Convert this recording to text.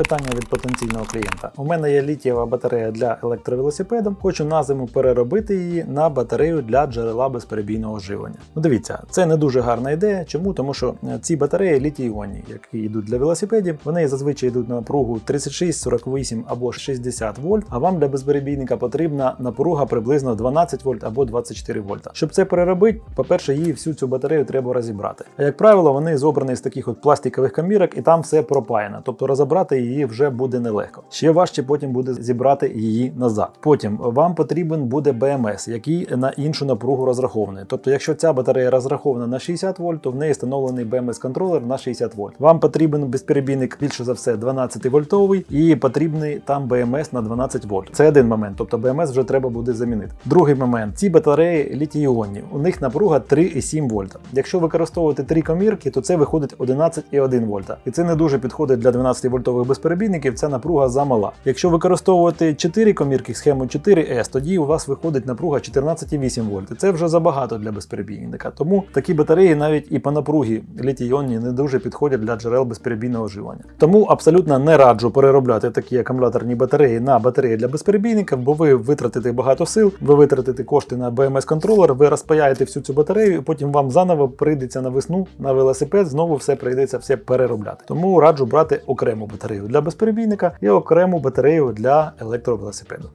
Питання від потенційного клієнта. У мене є літієва батарея для електровелосипеду. Хочу на зиму переробити її на батарею для джерела безперебійного живлення. Ну дивіться, це не дуже гарна ідея. Чому? Тому що е, ці батареї літій-іонні, які йдуть для велосипедів, вони зазвичай йдуть на напругу 36, 48 або 60 вольт. А вам для безперебійника потрібна напруга приблизно 12 вольт або 24 вольта. Щоб це переробити, по-перше, її всю цю батарею треба розібрати. А як правило, вони зобрані з таких от пластикових камірок, і там все пропаяно. Тобто розібрати її вже буде нелегко. Ще важче потім буде зібрати її назад. Потім вам потрібен буде БМС, який на іншу напругу розрахований. Тобто, якщо ця батарея розрахована на 60 вольт, то в неї встановлений BMS-контролер на 60 вольт. Вам потрібен безперебійник більше за все 12 вольтовий і потрібний там BMS на 12 вольт. Це один момент, тобто BMS вже треба буде замінити. Другий момент: ці батареї літій-іонні, у них напруга 3,7 вольта. Якщо використовувати три комірки, то це виходить 11,1 вольта. І це не дуже підходить для 12 вольтових безперебійників. Ця напруга замала. Якщо використовувати 4 комірки, схему 4S, тоді у вас виходить напруга 14,8 вольт. Це вже забагато для безперебійника. Тому такі батареї навіть і по напругі літій-іонні не дуже підходять для джерел безперебійного живлення. Тому абсолютно не раджу переробляти такі акумуляторні батареї на батареї для безперебійників, бо ви витратите багато сил, ви витратите кошти на BMS-контролер, ви розпаяєте всю цю батарею, і потім вам заново прийдеться на весну на велосипед, знову все прийдеться все переробляти. Тому раджу брати окрему батарею для безперебійника і окрему батарею для електровелосипеду.